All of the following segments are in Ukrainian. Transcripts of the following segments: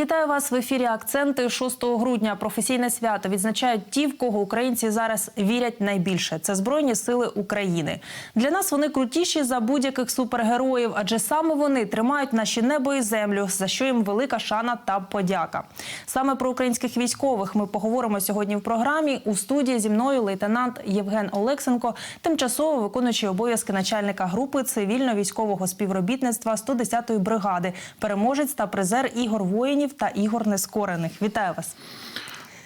Вітаю вас в ефірі. Акценти 6 грудня. Професійне свято відзначають ті, в кого українці зараз вірять найбільше. Це збройні сили України. Для нас вони крутіші за будь-яких супергероїв, адже саме вони тримають наші небо і землю, за що їм велика шана та подяка. Саме про українських військових ми поговоримо сьогодні в програмі. У студії зі мною лейтенант Євген Олексенко, тимчасово виконуючий обов'язки начальника групи цивільно-військового співробітництва 110-ї бригади, переможець та призер ігор воїнів та ігор нескорених. Вітаю вас.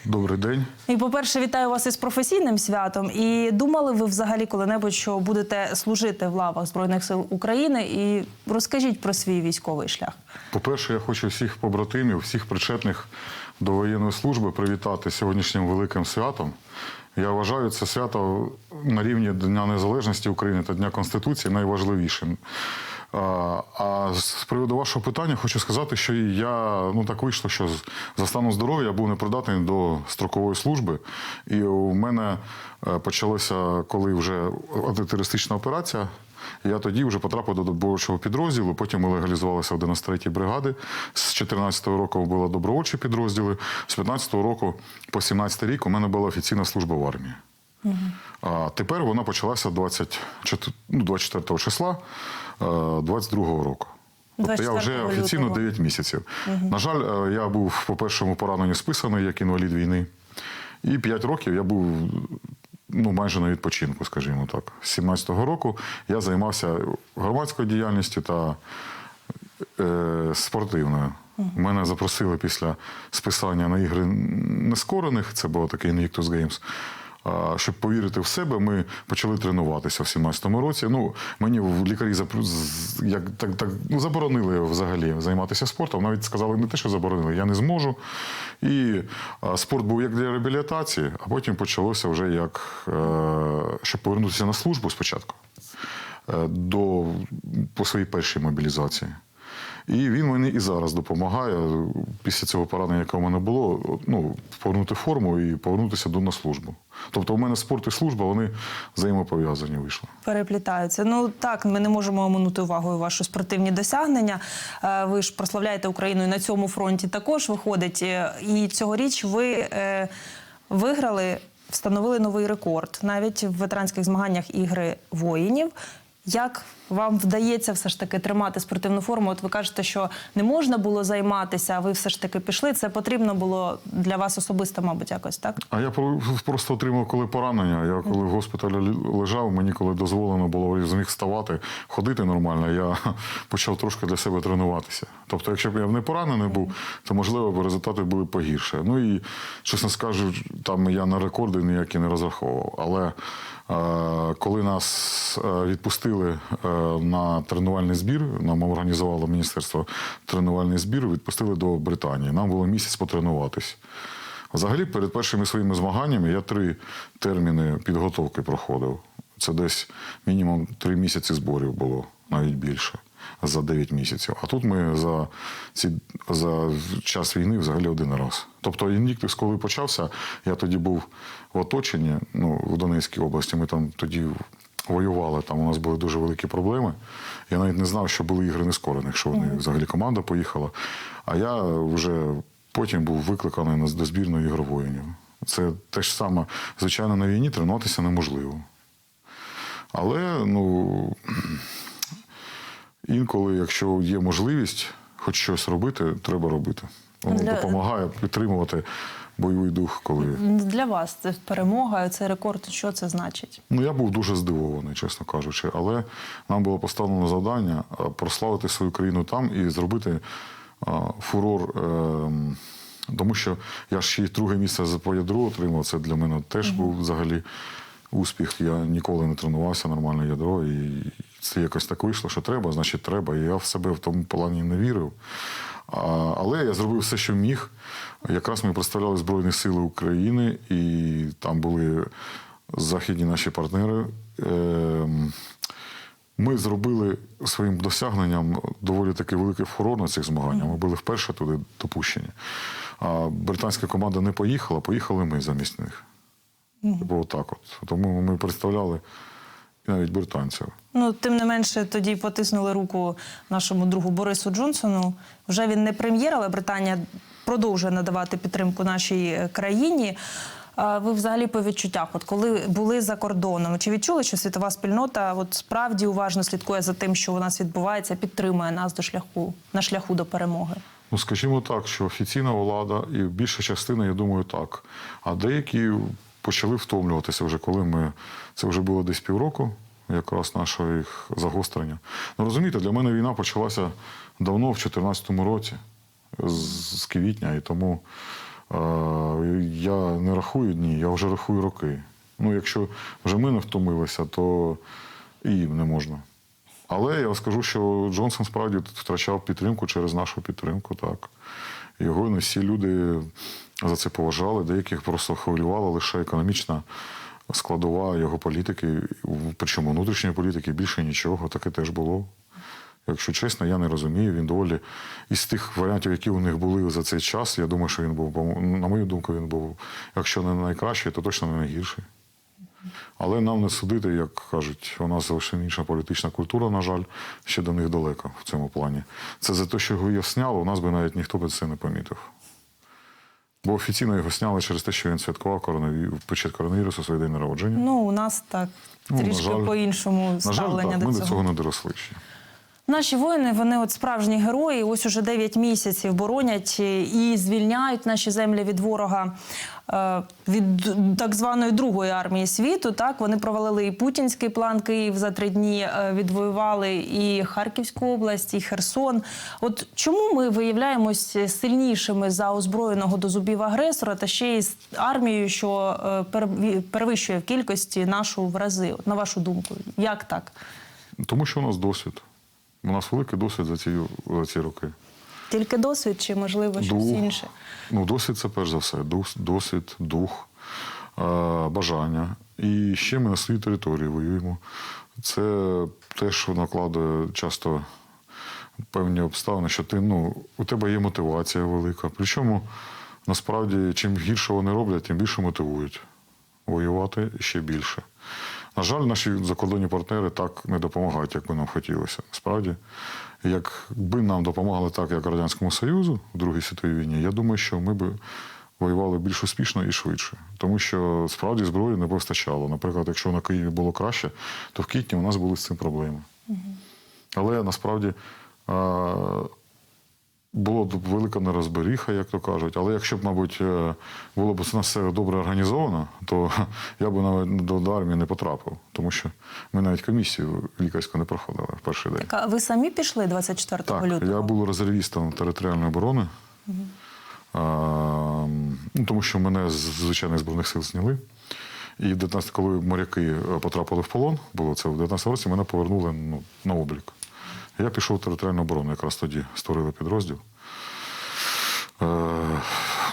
Добрий день. І, по-перше, вітаю вас із професійним святом. І думали ви взагалі коли-небудь, що будете служити в лавах Збройних сил України? І розкажіть про свій військовий шлях. По-перше, я хочу всіх побратимів, всіх причетних до воєнної служби привітати сьогоднішнім великим святом. Я вважаю це свято на рівні Дня Незалежності України та Дня Конституції найважливішим. А, з приводу вашого питання хочу сказати, що я ну так вийшло, що за станом здоров'я я був непридатний до строкової служби. І у мене е, почалася, коли вже антитерористична операція. Я тоді вже потрапив до добровольчого підрозділу. Потім ми легалізувалися в 93-й бригади. З 14-го року були добровольчі підрозділи. З 15-го року по 17-й рік у мене була офіційна служба в армії. А тепер вона почалася 24, ну, 24 числа е, 22-го року. Тобто я вже офіційно 9 місяців. На жаль, е, я був по першому пораненню списаний як інвалід війни. І 5 років я був ну, майже на відпочинку, скажімо так. З 17-го року я займався громадською діяльністю та е, спортивною. Мене запросили після списання на ігри нескорених, це було таке Invictus Games. Щоб повірити в себе, ми почали тренуватися в 17-му році. Ну, мені в лікарі запро- як, так, так, ну, заборонили взагалі займатися спортом. Навіть сказали не те, що заборонили, я не зможу. І спорт був як для реабілітації, а потім почалося вже як, е, щоб повернутися на службу спочатку е, до, по своїй першій мобілізації. І він мені і зараз допомагає після цього поранення, яке у мене було, ну, повернути форму і повернутися до на службу. Тобто у мене спорт і служба вони взаємопов'язані вийшли. Переплітаються. Ну так, ми не можемо оминути увагою ваші спортивні досягнення. Е, Ви ж прославляєте Україну і на цьому фронті також виходить. Е, І цьогоріч ви е, виграли, встановили новий рекорд навіть в ветеранських змаганнях ігри воїнів. Як вам вдається все ж таки тримати спортивну форму? От ви кажете, що не можна було займатися, а ви все ж таки пішли. Це потрібно було для вас особисто, мабуть, якось так. А я про- просто отримав коли поранення. Я коли в госпіталі лежав, мені коли дозволено було я зміг вставати, ходити нормально, я почав трошки для себе тренуватися. Тобто, якщо б я не поранений був, то можливо б результати були погірше. Ну і чесно скажу, там я на рекорди ніякі не розраховував. Але коли нас е, відпустили е, на тренувальний збір, нам організувало міністерство тренувальний збір, відпустили до Британії. Нам було місяць потренуватись. Взагалі, перед першими своїми змаганнями я три терміни підготовки проходив. Це десь мінімум три місяці зборів було, навіть більше, за 9 місяців. А тут ми за, ці, за час війни взагалі один раз. Тобто Інвіктус, коли почався, я тоді був в оточенні, ну, в Донецькій області. Ми там тоді воювали, там у нас були дуже великі проблеми. Я навіть не знав, що були ігри нескорених, що вони взагалі команда поїхала. А я вже потім був викликаний на до збірної ігор воїнів. Це те ж саме, звичайно, на війні тренуватися неможливо. Але ну, інколи, якщо є можливість хоч щось робити, треба робити. Воно Для- допомагає підтримувати бойовий дух, коли. Для вас це перемога, цей рекорд. Що це значить? Ну, я був дуже здивований, чесно кажучи. Але нам було поставлено завдання а, прославити свою країну там і зробити а, фурор. ем, тому що я ж ще й друге місце за по ядру отримав. Це для мене теж був взагалі успіх. Я ніколи не тренувався нормально ядро, і це якось так вийшло, що треба, значить треба. І я в себе в тому плані не вірив. А, але я зробив все, що міг. Якраз ми представляли Збройні Сили України, і там були західні наші партнери. Ем, Ми зробили своїм досягненням доволі таки великий фурор на цих змаганнях. Ми були вперше туди допущені. А британська команда не поїхала, поїхали ми замість них. Бо так от. Тому ми представляли і навіть британців. Ну, тим не менше, тоді потиснули руку нашому другу Борису Джонсону. Вже він не прем'єр, але Британія продовжує надавати підтримку нашій е, країні. А Ви взагалі по відчуттях, от коли були за кордоном, чи відчули, що світова спільнота от справді уважно слідкує за тим, що у нас відбувається, підтримує нас до шляху на шляху до перемоги? Ну, скажімо так, що офіційна влада і більша частина, я думаю, так. А деякі почали втомлюватися вже, коли ми. Це вже було десь півроку, якраз нашого їх загострення. Ну розумієте, для мене війна почалася давно, в 2014 році, з, квітня, і тому е, я не рахую дні, я вже рахую роки. Ну, якщо вже ми не втомилися, то і їм не можна. Але я скажу, що Джонсон справді втрачав підтримку через нашу підтримку. Так. Його не всі люди за це поважали, деяких просто хвилювала лише економічна складова його політики, причому внутрішньої політики більше нічого, таке теж було. Якщо чесно, я не розумію. Він доволі із тих варіантів, які у них були за цей час, я думаю, що він був, на мою думку, він був, якщо не найкращий, то точно не найгірший. Але нам не судити, як кажуть, у нас зовсім інша політична культура, на жаль, ще до них далеко в цьому плані. Це за те, що його сняли, у нас би навіть ніхто би це не помітив. Бо офіційно його сняли через те, що він святкував коронаві... почат коронавірусу свій день народження. Ну, у нас так Ну, трішки жаль. по-іншому на жаль, ставлення так, до ми до цього не доросли ще. Наші воїни, вони от справжні герої. Ось уже 9 місяців боронять і звільняють наші землі від ворога е, від так званої другої армії світу. Так вони провалили і путінський план Київ за три дні. е, Відвоювали і Харківську область, і Херсон. От чому ми виявляємось сильнішими за озброєного до зубів агресора та ще й з армією, що е, перевищує в кількості нашу в рази? На вашу думку, як так? Тому що у нас досвід. У нас великий досвід за ці, за ці роки. Тільки досвід, чи можливо щось інше? Ну, досвід це перш за все. Дос- Досвід, дух, е, бажання. І ще ми на своїй території воюємо. Це те, що накладує часто певні обставини, що ти, ну, у тебе є мотивація велика. Причому, насправді, чим гірше вони роблять, тим більше мотивують воювати ще більше. На жаль, наші закордонні партнери так не допомагають, як би нам хотілося. Насправді, якби нам допомагали так, як Радянському Союзу в Другій світовій війні, я думаю, що ми б воювали більш успішно і швидше. Тому що справді зброї не постачало. Наприклад, якщо на Києві було краще, то в квітні у нас були з цим проблеми. Але насправді було б велика нерозберіха, як то кажуть. Але якщо б, мабуть, е, було б у нас все добре організовано, то я б навіть до, армії не потрапив, тому що ми навіть комісію лікарську не проходили в перший день. Так, а ви самі пішли 24 Так, лютого? я був резервістом територіальної оборони, а, ну, тому що мене з звичайних збройних сил зняли. І 19, коли моряки е, потрапили в полон, було це в 19 році, мене повернули ну, на облік. Я пішов в територіальну оборону, якраз тоді створили підрозділ. Е,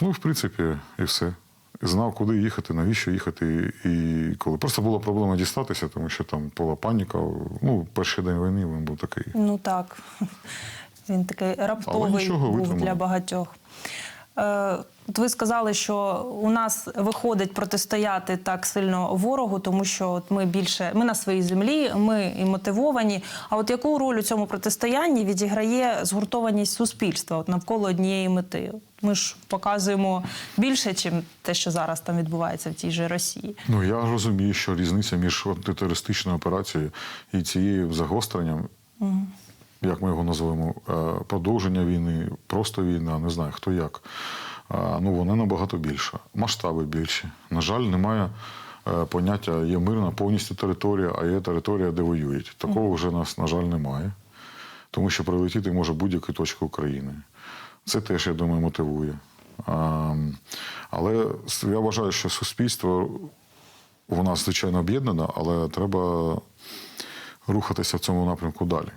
ну, в принципі, і все. Знав, куди їхати, навіщо їхати і коли. Просто була проблема дістатися, тому що там була паніка. Ну, перший день війни він був такий. Ну так. Він такий раптовий нічого, був витримали. для багатьох. Е, От ви сказали, що у нас виходить протистояти так сильно ворогу, тому що от ми більше ми на своїй землі, ми і мотивовані. А от яку роль у цьому протистоянні відіграє згуртованість суспільства от навколо однієї мети? Ми ж показуємо більше, ніж те, що зараз там відбувається в тій же Росії. Ну я розумію, що різниця між антитерористичною операцією і цією загостренням, як ми його називаємо, е, продовження війни, просто війна, не знаю хто як. Ну вона набагато більша. Масштаби більші. На жаль, немає е, поняття є мирна повністю територія, а є територія, де воюють. Такого вже нас, на жаль, немає. Тому що прилетіти може будь-яка точка України. Це теж, я думаю, мотивує. А, Але я вважаю, що суспільство у нас, звичайно, об'єднане, але треба рухатися в цьому напрямку далі.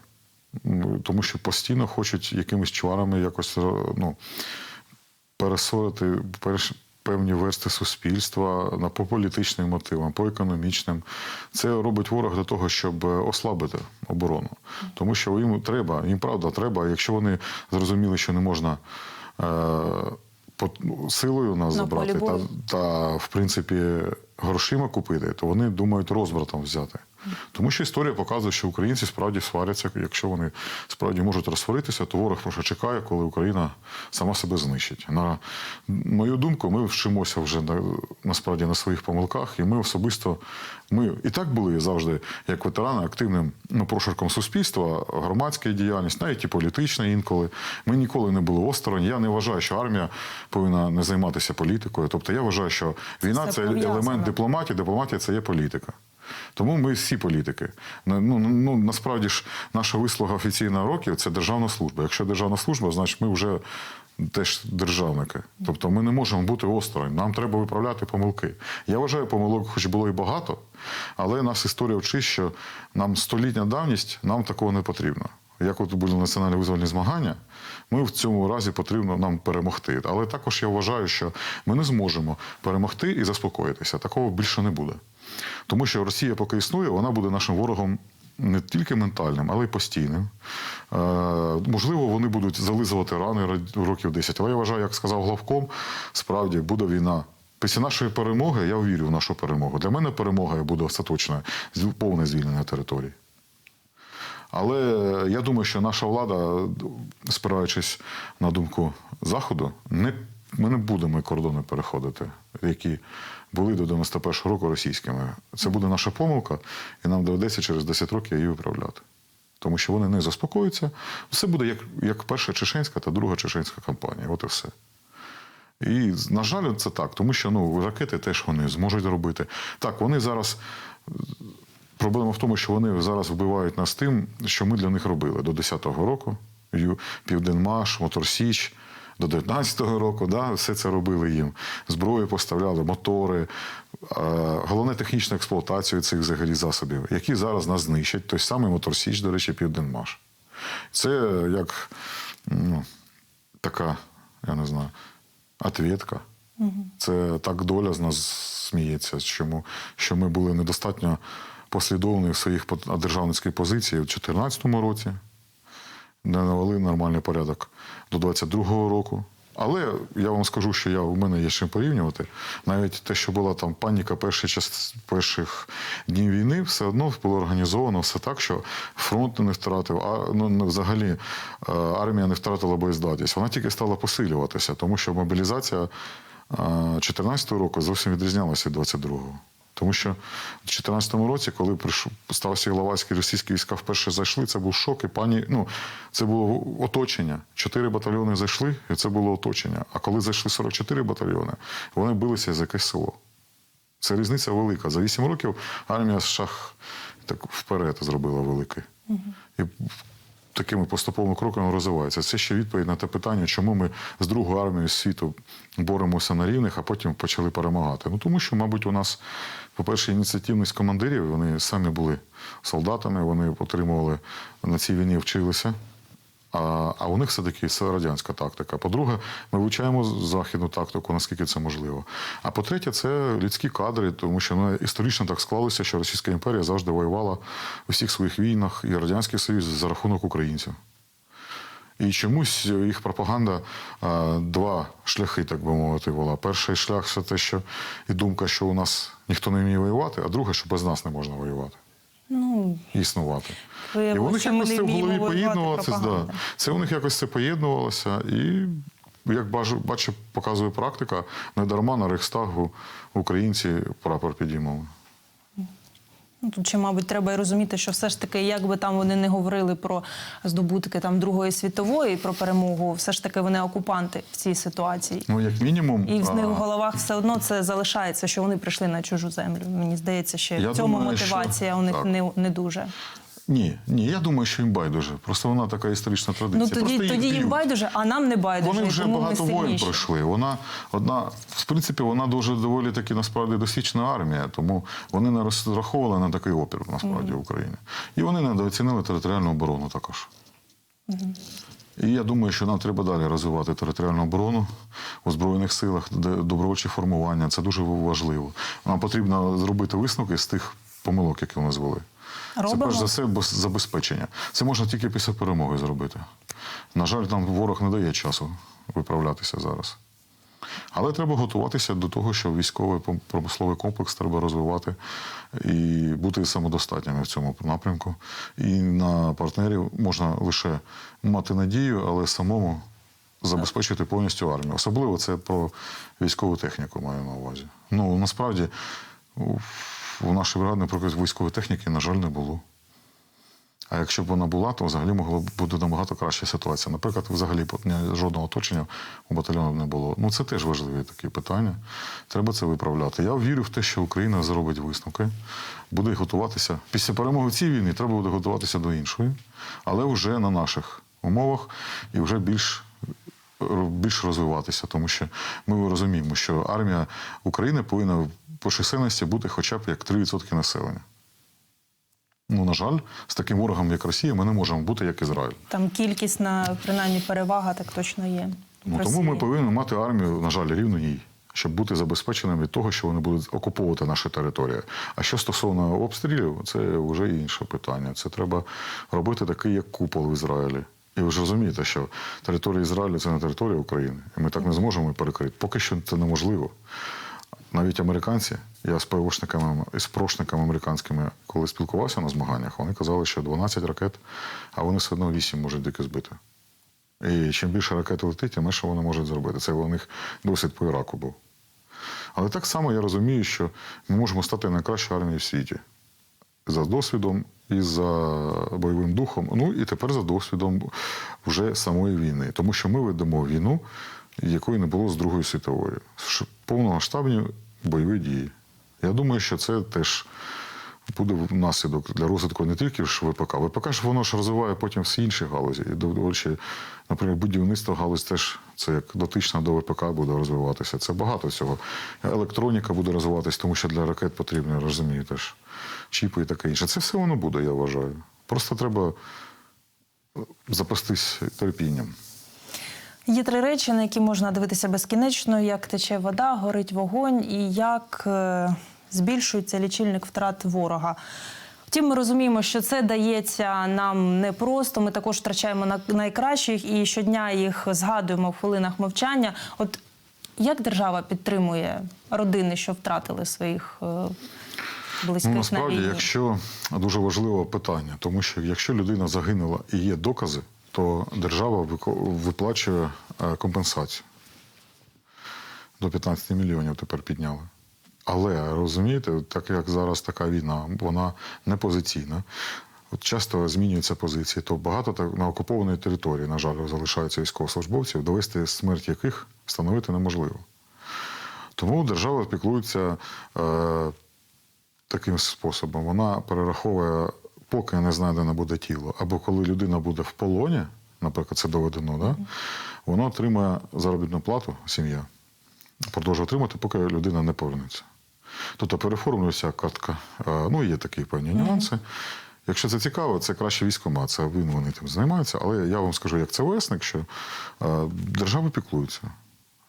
Тому що постійно хочуть якимись чварами якось е, ну, пересорити певні версти суспільства на по політичним мотивам, по економічним. Це робить ворог для того, щоб е, ослабити оборону. Тому що їм треба, їм правда треба. Якщо вони зрозуміли, що не можна. Е, по- ну, силою нас На забрати, та, та в принципі грошима купити, то вони думають розбратом взяти. Тому що історія показує, що українці справді сваряться. Якщо вони справді можуть розсваритися, то ворог просто чекає, коли Україна сама себе знищить. На мою думку, ми вчимося вже на, насправді на своїх помилках, і ми особисто ми і так були завжди, як ветерани, активним ну, прошарком суспільства, громадська діяльність, навіть і політична інколи. Ми ніколи не були осторонь. Я не вважаю, що армія повинна не займатися політикою. Тобто я вважаю, що війна Все це елемент дипломатії, дипломатія це є політика. Тому ми всі політики. Ну, ну, насправді ж наша вислуга офіційна років це державна служба. Якщо державна служба, значить ми вже теж державники. Тобто ми не можемо бути осторонь. Нам треба виправляти помилки. Я вважаю, помилок хоч було і багато, але нас історія вчить, що нам столітня давність, нам такого не потрібно. Як от були національні визвольні змагання, ми в цьому разі потрібно нам перемогти. Але також я вважаю, що ми не зможемо перемогти і заспокоїтися. Такого більше не буде. Тому що Росія, поки існує, вона буде нашим ворогом не тільки ментальним, але й постійним. Е, можливо, вони будуть зализувати рани років 10. Але я вважаю, як сказав главком, справді буде війна. Після нашої перемоги я вірю в нашу перемогу. Для мене перемога буде остаточною, повне звільнення території. Але я думаю, що наша влада, спираючись на думку Заходу, не, ми не будемо кордони переходити, які були до 91-го року російськими. Це буде наша помилка, і нам доведеться через 10 років її виправляти. Тому що вони не заспокоються. Все буде як, як перша чеченська та друга чеченська кампанія. От і все. І, на жаль, це так, тому що ну, ракети теж вони зможуть робити. Так, вони зараз. Проблема в тому, що вони зараз вбивають нас тим, що ми для них робили до 10-го року. Південмаш, Моторсіч, до 19-го року, да, все це робили їм. Зброю поставляли, мотори, е, головне технічну експлуатацію цих взагалі засобів, які зараз нас знищать. Той самий Моторсіч, до речі, Південмаш. Це як ну, така, я не знаю, ответка. Це так доля з нас сміється, чому, що ми були недостатньо послідовні в своїх по- державницьких позиції в 2014 році, не навели нормальний порядок до 22-го року. Але я вам скажу, що я, у мене є чим порівнювати. Навіть те, що була там паніка перших, час, перших днів війни, все одно було організовано все так, що фронт не втратив, а ну, взагалі е, армія не втратила боєздатність. Вона тільки стала посилюватися, тому що мобілізація 2014 року зовсім відрізнялася від 22-го. Тому що в 2014 році, коли прийшов стався Іловайський російські війська вперше зайшли, це був шок і пані. Ну це було оточення. Чотири батальйони зайшли, і це було оточення. А коли зайшли 44 батальйони, вони билися за якесь село. Це різниця велика. За 8 років армія США так вперед зробила великий. І такими поступовими кроками розвивається. Це ще відповідь на те питання, чому ми з другою армією світу боремося на рівних, а потім почали перемагати. Ну тому що, мабуть, у нас, по-перше, ініціативність командирів, вони самі були солдатами, вони отримували на цій війні, вчилися. А, а у них все-таки це радянська тактика. По-друге, ми вивчаємо західну тактику, наскільки це можливо. А по-третє, це людські кадри, тому що ну, історично так склалося, що Російська імперія завжди воювала у всіх своїх війнах і Радянський Союз за рахунок українців. І чомусь їх пропаганда два шляхи, так би мовити, була. Перший шлях це те, що і думка, що у нас ніхто не вміє воювати, а друге, що без нас не можна воювати Ну, і існувати. І Виявилося, у них якось це в голові поєднувалося. Да. Це у них якось це поєднувалося. І як бачу, бачу, показує практика, не дарма на Рейхстагу українці прапор підіймали. Ну, Тут ще, мабуть, треба і розуміти, що все ж таки, як би там вони не говорили про здобутки там Другої світової, про перемогу, все ж таки вони окупанти в цій ситуації. Ну, як мінімум, І в них в головах все одно це залишається, що вони прийшли на чужу землю. Мені здається, що Я в цьому думаю, що мотивація у них так. не, не дуже. Ні, ні, я думаю, що їм байдуже. Просто вона така історична традиція. Ну тоді, Просто тоді їм байдуже, а нам не байдуже. Вони вже тому багато воїн пройшли. Вона одна, в принципі, вона дуже доволі таки насправді досвідчена армія, тому вони не розраховували на такий опір насправді в Україні. І вони недооцінили територіальну оборону також. І я думаю, що нам треба далі розвивати територіальну оборону у Збройних силах, добровольчі формування. Це дуже важливо. Нам потрібно зробити висновки з тих помилок, які у нас були. Це перш за все забезпечення. Це можна тільки після перемоги зробити. На жаль, нам ворог не дає часу виправлятися зараз. Але треба готуватися до того, що військовий промисловий комплекс треба розвивати і бути самодостатніми в цьому напрямку. І на партнерів можна лише мати надію, але самому забезпечити повністю армію. Особливо це про військову техніку маю на увазі. Ну насправді у- нашій бригаді, наприклад, військової техніки, на жаль, не було. А якщо б вона була, то взагалі могла б бути набагато краща ситуація. Наприклад, взагалі жодного оточення у батальйону б не було. Ну це теж важливі такі питання. Треба це виправляти. Я вірю в те, що Україна зробить висновки, буде готуватися. Після перемоги в цій війні треба буде готуватися до іншої, але вже на наших умовах і вже більш. Більш розвиватися, тому що ми розуміємо, що армія України повинна по чисельності бути хоча б як 3% населення. Ну, на жаль, з таким ворогом, як Росія, ми не можемо бути як Ізраїль. Там кількісна, принаймні, перевага так точно є. Ну, тому ми повинні мати армію, на жаль, рівно їй, щоб бути забезпеченим від того, що вони будуть окуповувати наші території. А що стосовно обстрілів, це вже інше питання. Це треба робити такий, як купол в Ізраїлі. І ви ж розумієте, що територія Ізраїлю це не територія України. І ми так не зможемо перекрити. Поки що це неможливо. Навіть американці, я з ПВОшниками і з прошниками американськими, коли спілкувався на змаганнях, вони казали, що 12 ракет, а вони все одно 8 можуть дико збити. І чим більше ракет летить, тим менше вони можуть зробити. Це у них досвід по Іраку був. Але так само я розумію, що ми можемо стати найкращою армією в світі. За досвідом і за бойовим духом, ну і тепер за досвідом вже самої війни. Тому що ми ведемо війну, якої не було з Другої світової. Повномасштабні бойові дії. Я думаю, що це теж буде наслідок для розвитку не тільки ж ВПК. ВПК ж воно ж розвиває потім всі інші галузі. І до речі, наприклад, будівництво галузь теж це як дотична до ВПК буде розвиватися. Це багато всього. Електроніка буде розвиватися, тому що для ракет потрібні, розумієте ж, чіпи і таке інше. Це все воно буде, я вважаю. Просто треба запастись терпінням. Є три речі, на які можна дивитися безкінечно: як тече вода, горить вогонь і як е, збільшується лічильник втрат ворога. Втім, ми розуміємо, що це дається нам непросто. Ми також втрачаємо на- найкращих і щодня їх згадуємо в хвилинах мовчання. От як держава підтримує родини, що втратили своїх е, близьких Ну, на насправді, війні? якщо дуже важливе питання, тому що якщо людина загинула і є докази, то держава виплачує е, компенсацію. До 15 мільйонів тепер підняли. Але розумієте, так як зараз така війна, вона не позиційна. От часто змінюються позиції, то багато так на окупованій території, на жаль, залишаються військовослужбовців, довести смерть яких встановити неможливо. Тому держава піклується е, таким способом. Вона перераховує, поки не знайдено буде тіло, або коли людина буде в полоні, наприклад, це доведено, да? воно отримує заробітну плату, сім'я, продовжує отримати, поки людина не повернеться. Тобто переформлюється картка. Ну, є такі певні нюанси. Якщо це цікаво, це краще військомат, це він вони тим займаються. Але я вам скажу, як ЦВСник, що е, держава піклується.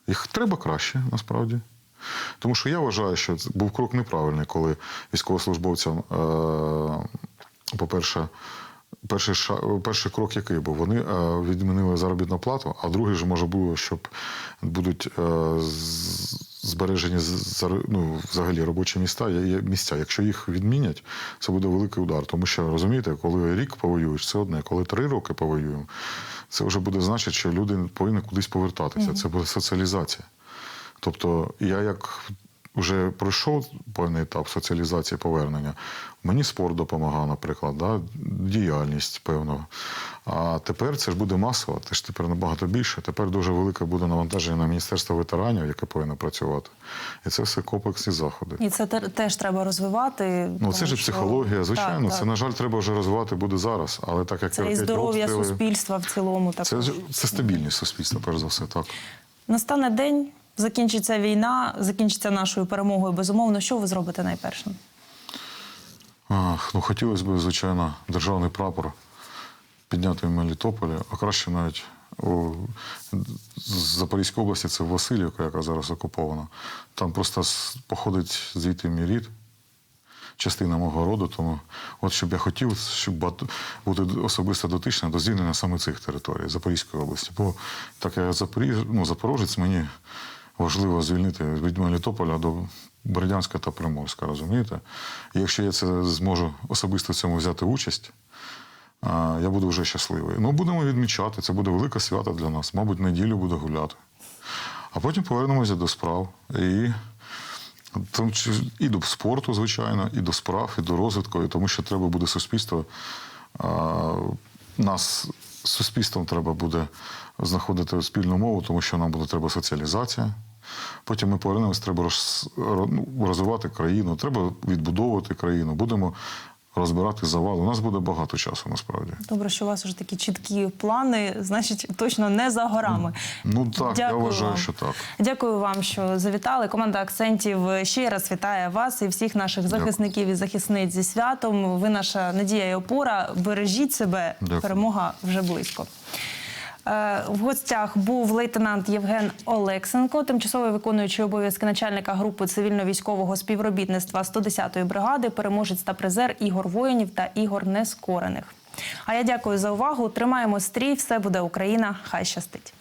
Їх треба краще, насправді. Тому що я вважаю, що це був крок неправильний, коли військовослужбовцям, е, по-перше, перший, перший крок який був? Вони е, відмінили заробітну плату, а другий же може було, щоб будуть е, збережені ну, взагалі робочі міста, є- є місця. Якщо їх відмінять, це буде великий удар. Тому що розумієте, коли рік повоюєш, це одне, коли три роки повоюємо, це вже буде значити, що люди повинні кудись повертатися. Це буде соціалізація. Тобто, я як вже пройшов певний етап соціалізації повернення, мені спорт допомагав, наприклад, да? діяльність певна. А тепер це ж буде масово, це ж тепер набагато більше. Тепер дуже велике буде навантаження на Міністерство ветеранів, яке повинно працювати. І це все комплексні заходи. І це теж треба розвивати. Ну, це ж що- психологія, звичайно. Так, Це, на жаль, треба вже розвивати буде зараз. Але так як Це і здоров'я обстріли, суспільства в цілому. Це, це стабільність суспільства, перш за все, так. Настане день, закінчиться війна, закінчиться нашою перемогою. Безумовно, що ви зробите найпершим? Ах, ну хотілося б, звичайно, державний прапор підняти в Мелітополі, а краще навіть у з Запорізької області це Васильівка, яка зараз окупована. Там просто походить звідти мій рід, частина мого роду. Тому от щоб я хотів, щоб бути особисто дотичним до звільнення саме цих територій Запорізької області. Бо так я Запоріж, ну, запорожець, мені важливо звільнити від Мелітополя до Бердянська та Приморська, розумієте? І якщо я це зможу особисто в цьому взяти участь, я буду вже щасливий. Ну, будемо відмічати, це буде велике свято для нас. Мабуть, неділю буде гуляти. А потім повернемося до справ. І, і до спорту, звичайно, і до справ, і до розвитку, і тому що треба буде суспільство. Нас суспільством треба буде знаходити спільну мову, тому що нам буде треба соціалізація. Потім ми повернемось, треба роз, ну, розвивати країну, треба відбудовувати країну, будемо розбирати завал. У нас буде багато часу насправді. Добре, що у вас вже такі чіткі плани, значить, точно не за горами. Ну так, я вважаю, вам. що так. Дякую вам, що завітали. Команда акцентів ще раз вітає вас і всіх наших захисників і захисниць зі святом. Ви наша надія і опора. Бережіть себе. Дякую. Перемога вже близько. Е, В гостях був лейтенант Євген Олексенко, тимчасовий виконуючий обов'язки начальника групи цивільно-військового співробітництва 110-ї бригади, переможець та призер Ігор Воїнів та Ігор Нескорених. А я дякую за увагу. Тримаємо стрій. Все буде Україна. Хай щастить.